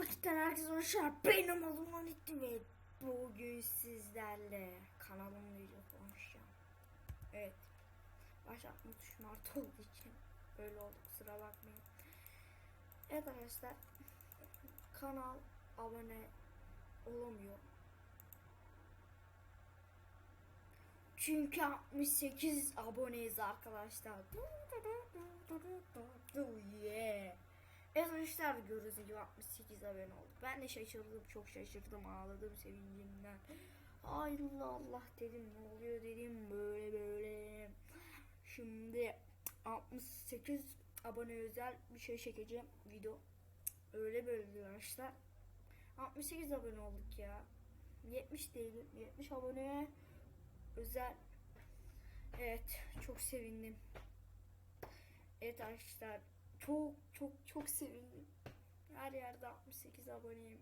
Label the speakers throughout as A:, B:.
A: Vakitten herkese hoşlar. Benim adım Anit'ti ve bugün sizlerle kanalımla ilgili konuşacağım. Evet. Başlatma tuşum artı olduğu için böyle oldu kusura bakmayın. Evet arkadaşlar. Kanal abone olamıyor. Çünkü 68 aboneyiz arkadaşlar. Yeah. Arkadaşlar gibi 68 abone oldu. Ben de şaşırdım çok şaşırdım ağladım sevincimden. Ay Allah Allah dedim ne oluyor dedim böyle böyle. Şimdi 68 abone özel bir şey çekeceğim video. Öyle böyle arkadaşlar. 68 abone olduk ya. 70 değil 70 aboneye özel. Evet çok sevindim. Evet arkadaşlar çok çok çok sevindim. Her yerde 68 aboneyim.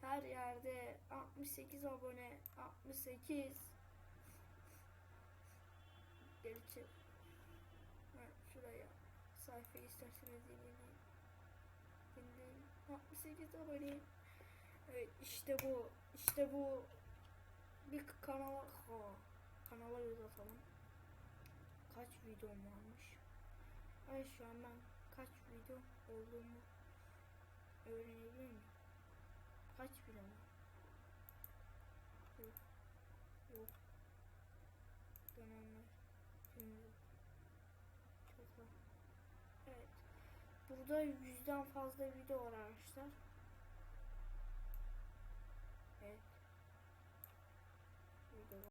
A: Her yerde 68 abone, 68. Gerçi şuraya sayfayı isterseniz. Dinleyin. 68 aboneyim. Evet işte bu. işte bu. Bir kanala ha, kanala göz. Kaç videom varmış? Ay şu an ben kaç video olduğumu öğrenebilir miyim? Kaç video var? Yok. Yok. Dönemler. Şimdi. Çok var. Evet. Burada yüzden fazla video var arkadaşlar.